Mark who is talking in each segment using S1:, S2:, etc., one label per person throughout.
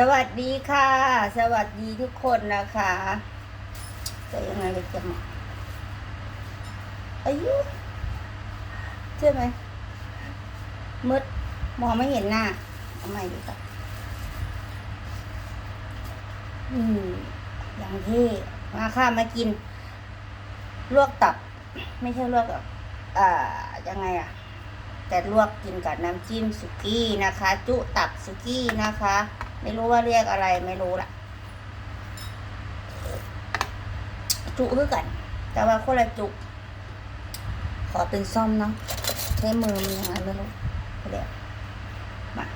S1: สวัสดีค่ะ สวัสดีทุกคนนะคะจะยังไงก็จะมาอายุใช่ไหมมืดมองไม่เห็นหน้าเอาใหม่ดีกว่าอืมอย่างที่มาค่ะมากิน ลวกตับ ไม่ใช่ลวกแบบอ่ายังไงอะแต่ลวกกินกับน้ำจิ้มสุกี้นะคะ จุตับสุกี้นะคะ ไม่รู้ว่าเรียกอะไรไม่รู้ละจุคือกัน แต่ว่าคนละจุ ขอเป็นซ่อมเนาะใช้มือมันยังไงไม่รู้เดี๋ยวมา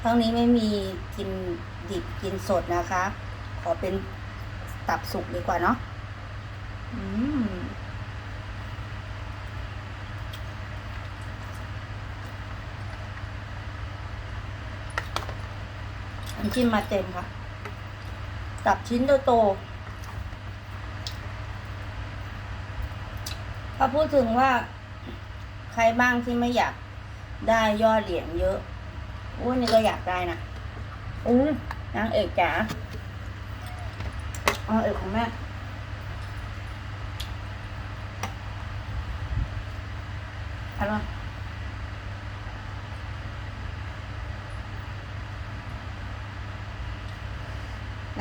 S1: ครั้งนี้ไม่มีกินดิบกินสดนะคะ ขอเป็นตับสุกดีกว่าเนาะอืม น้ำจิ้มมาเต็มค่ะ ตับชิ้นโตๆถ้าพูดถึงว่าใครบ้างที่ไม่อยากได้ยอดเหรียญเยอะอุ้ยนี่ก็อยากได้นะอุ้นางเอกจ๋าเอาเอกของแม่อร่อย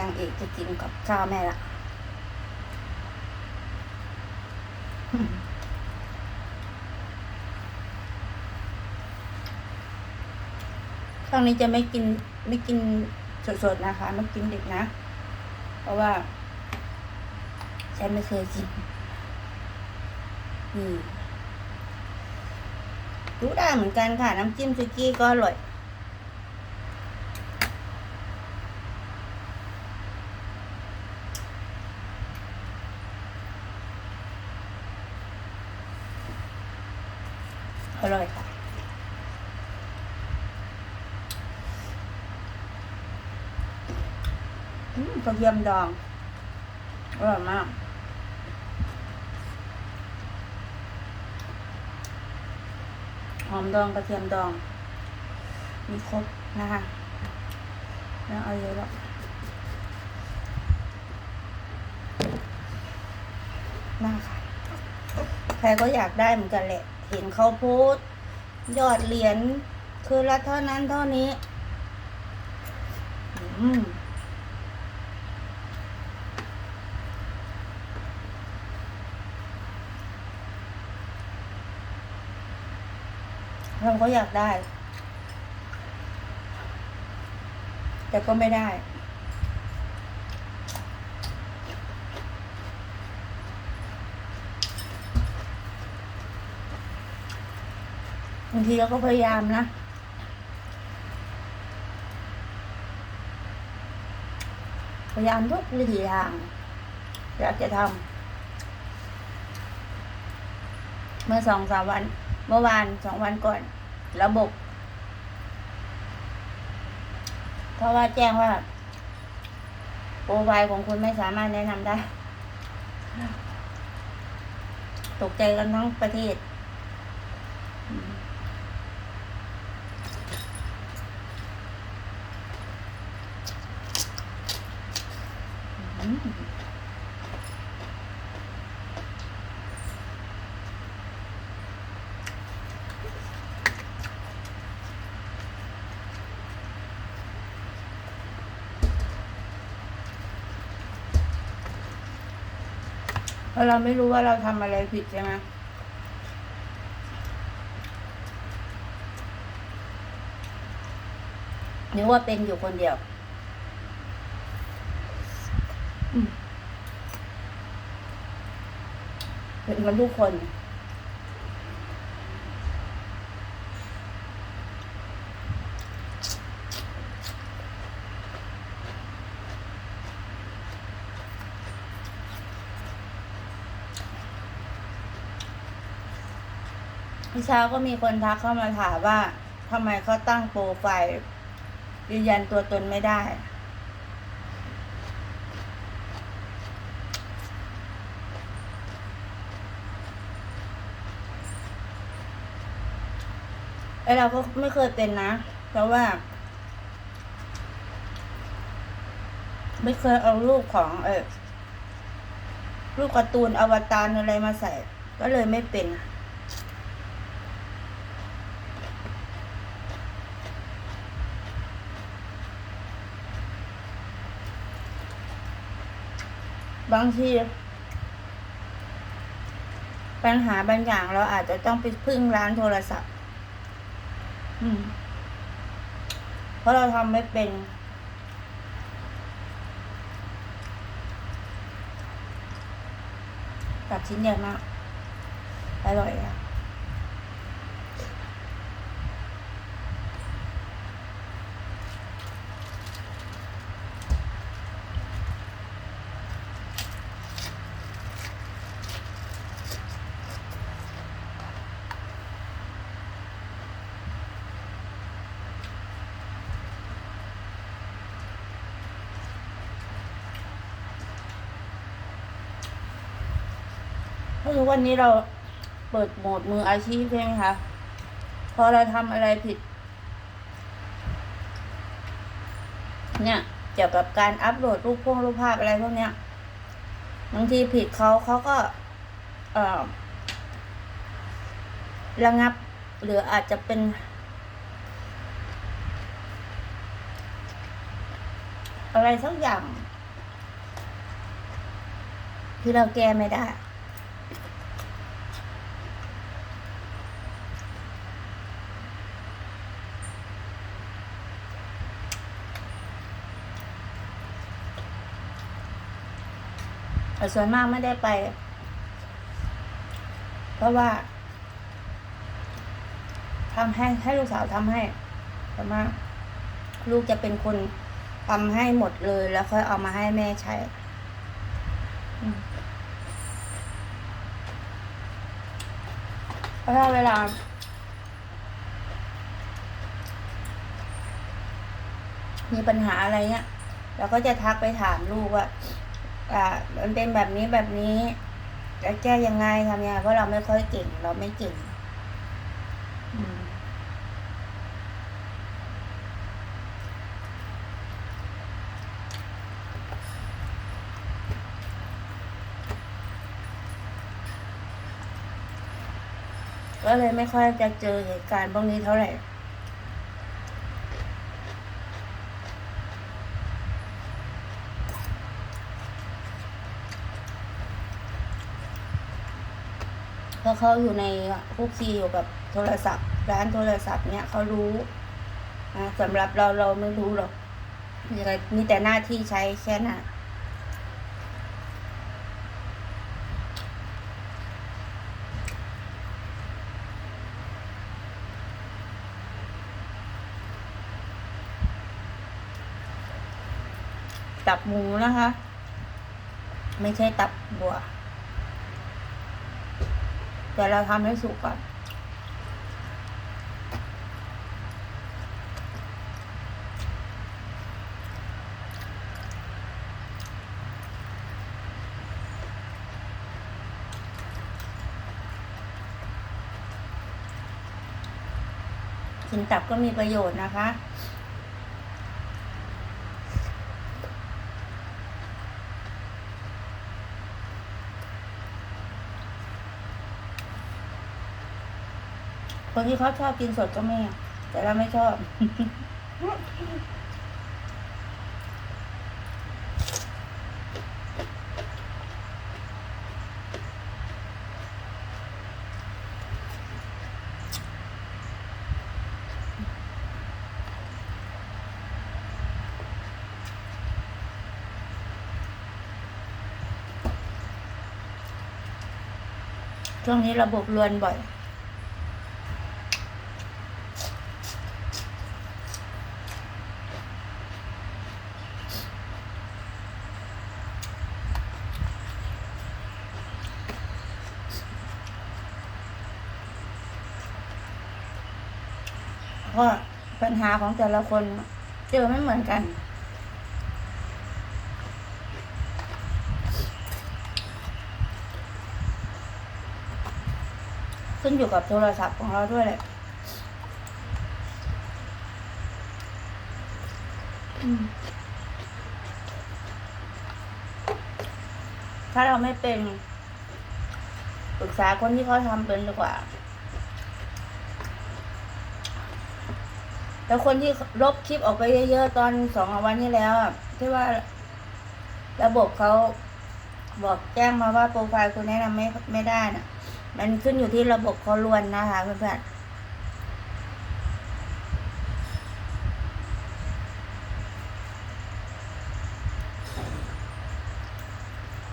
S1: างเอกจะกินกับข้าวแม่ละครั้งนี้จะไม่กินไม่กินสดๆนะคะ ไม่กินดิบนะ เพราะว่าฉันไม่เคยกินอืมรู้ได้เหมือนกันค่ะ น้ำจิ้มซุกี้ก็อร่อย อร่อยค่ะกระเทียมดอง อร่อยมากหอมดองกระเทียมดอง มีครบนะคะแล้วเอาเยอะแล้วน่าค่ะใครก็อยากได้เหมือนกันแหละ เห็นเขาโพสยอดเหรียญคือละเท่านั้นเท่านี้อืมเราก็อยากได้ แต่ก็ไม่ได้างทีเราก็พยายามนะ พยายามทุกวิธีทางอยากจะทำเมื่อสองสามวัน เมื่อวานสองวันก่อน ระบบ เพราะว่าแจ้งว่าโปรไฟล์ของคุณไม่สามารถแนะนำได้ ตกใจกันทั้งประเทศมอืม เพราะเราไม่รู้ว่าเราทำอะไรผิดใช่ไหมนึกว่าเป็นอยู่คนเดียวอืม เป็นกันทุกคนพี่เช้าก็มีคนทักเข้ามาถามว่าทำไมเขาตั้งโปรไฟล์ยืนยันตัวตนไม่ได้ ไอเราก็ไม่เคยเป็นนะ เพราะว่า ไม่เคยเอารูปของ เออรูปการ์ตูนอวตารอะไรมาใส่ ก็เลยไม่เป็นบางทีปัญหาบางอย่างเราอาจจะต้องไปพึ่งร้านโทรศัพท์ เพราะเราทำไม่เป็นตัดชิ้นใหญ่มาก อร่อยอะ คือวันนี้เราเปิดโหมดมืออาชีพใช่ไหมคะ พอเราทำอะไรผิด เนี่ยเกี่ยวกับการอัปโหลดรูปพวงรูปภาพอะไรพวกเนี้ยบางทีผิดเขาเขาก็ เอ่อ ระงับหรืออาจจะเป็น อะไรสักอย่าง ที่เราแก้ไม่ได้ แต่ส่วนมากไม่ได้ไป เพราะว่าทำให้ให้ลูกสาวทำให้ส่วนมากลูกจะเป็นคนทำให้หมดเลยแล้วค่อยเอามาให้แม่ใช้อืมเพราะถ้าเวลามีปัญหาอะไรเงี้ยเราก็จะทักไปถามลูกว่า มันเป็นแบบนี้แบบนี้จะแก้ยังไงทำยังไงเพราะเราไม่ค่อยเก่ง เราไม่เก่งก็เลยไม่ค่อยจะเจอเหตุการณ์พวกนี้เท่าไหร่ เพราะเขาอยู่ในคุกคีอยู่กับโทรศัพท์ ร้านโทรศัพท์เนี่ยเขารู้นะสำหรับเราเราไม่รู้หรอกมีแต่หน้าที่ใช้แค่นั้นตับหมูนะคะ ไม่ใช่ตับบัว เดี๋ยวเราทำให้สุกก่อนกินตับก็มีประโยชน์นะคะ คนที่เขาชอบกินสดก็ไม่แต่เราไม่ชอบ ช่วงนี้ระบบรวนบ่อย เพราะปัญหาของแต่ละคนเจอไม่เหมือนกัน ขึ้นอยู่กับโทรศัพท์ของเราด้วยแหละถ้าเราไม่เป็นปรึกษาคนที่เขาทำเป็นดีกว่า แล้วคนที่ลบคลิปออกไปเยอะๆตอนสองวันที่แล้วอะที่ว่าระบบเขาบอกแจ้งมาว่าโปรไฟล์คุณแนะนำไม่ไม่ได้น่ะ มันขึ้นอยู่ที่ระบบเขาลวนนะคะเพื่อนๆ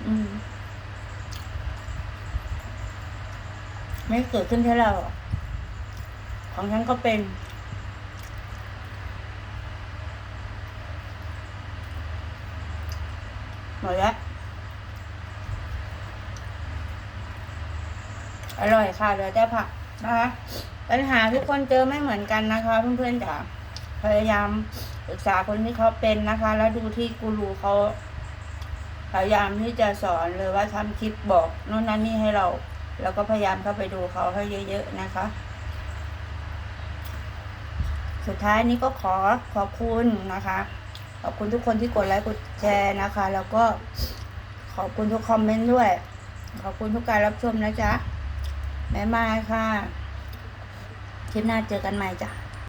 S1: อืมไม่เกิดขึ้นที่เรา ของฉันก็เป็น หมดแล้วอร่อยค่ะเหลือแต่ผักนะคะปัญหาทุกคนเจอไม่เหมือนกันนะคะ เพื่อนๆจ๋าพยายามปรึกษาคนที่เขาเป็นนะคะ แล้วดูที่กูรูเขาพยายามที่จะสอนเลยว่าทำคลิปบอกโน่นนั่นนี่ให้เรา แล้วก็พยายามเข้าไปดูเขาให้เยอะๆนะคะ สุดท้ายนี้ก็ขอขอบคุณนะคะ ขอบคุณทุกคนที่กดไลค์กดแชร์นะคะ แล้วก็ขอบคุณทุกคอมเมนต์ด้วย ขอบคุณทุกการรับชมนะจ๊ะแม่มาค่ะคลิปหน้าเจอกันใหม่จ้ะ